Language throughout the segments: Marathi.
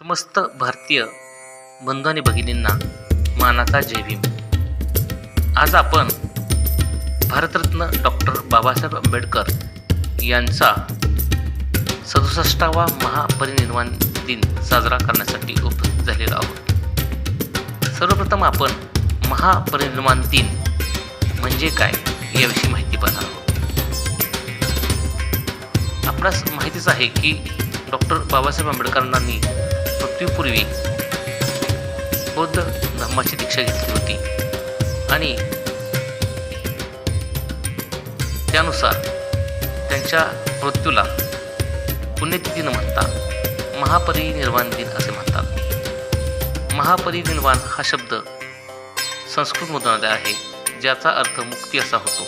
समस्त भारतीय बंधू आणि भगिनींना मानाचा जय भीम. आज आपण भारतरत्न डॉक्टर बाबासाहेब आंबेडकर यांचा सदुसष्टावा महापरिनिर्वाण दिन साजरा करण्यासाठी उपस्थित झालेलो आहोत. सर्वप्रथम आपण महापरिनिर्वाण दिन म्हणजे काय याविषयी माहिती पाहणार आहोत. आपणास माहितीच आहे की डॉक्टर बाबासाहेब आंबेडकरांनी पृथ्वीपूर्वी बौद्ध धर्माची दीक्षा घेतली होती. आणि त्यानुसार त्यांच्या मृत्यूला पुण्यतिथी न म्हणता महापरिनिर्वाण दिन असे म्हणतात. महापरिनिर्वाण हा शब्द संस्कृतमधून आला आहे ज्याचा अर्थ मुक्ती असा होतो.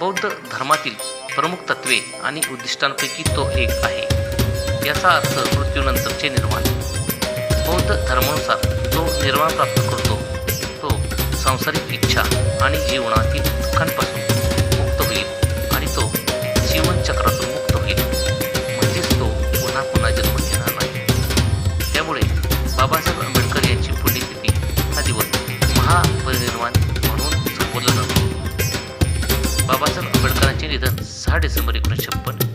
बौद्ध धर्मातील प्रमुख तत्वे आणि उद्दिष्टांपैकी तो एक आहे. याचा अर्थ मृत्यूनंतरचे निर्वाण बौद्ध धर्मानुसार जो निर्वाण प्राप्त करतो तो सांसारिक इच्छा आणि जीवनातील दुःखांपासून मुक्त होईल आणि तो जीवनचक्रातून मुक्त होईल. म्हणजेच तो पुन्हा पुन्हा जन्म घेणार नाही. त्यामुळे बाबासाहेब आंबेडकर यांची पुण्यतिथी हा दिवस महापरिनिर्वाण म्हणून संबोधला जातो. बाबासाहेब आंबेडकरांचे निधन सहा डिसेंबर एकोणीसशे छप्पन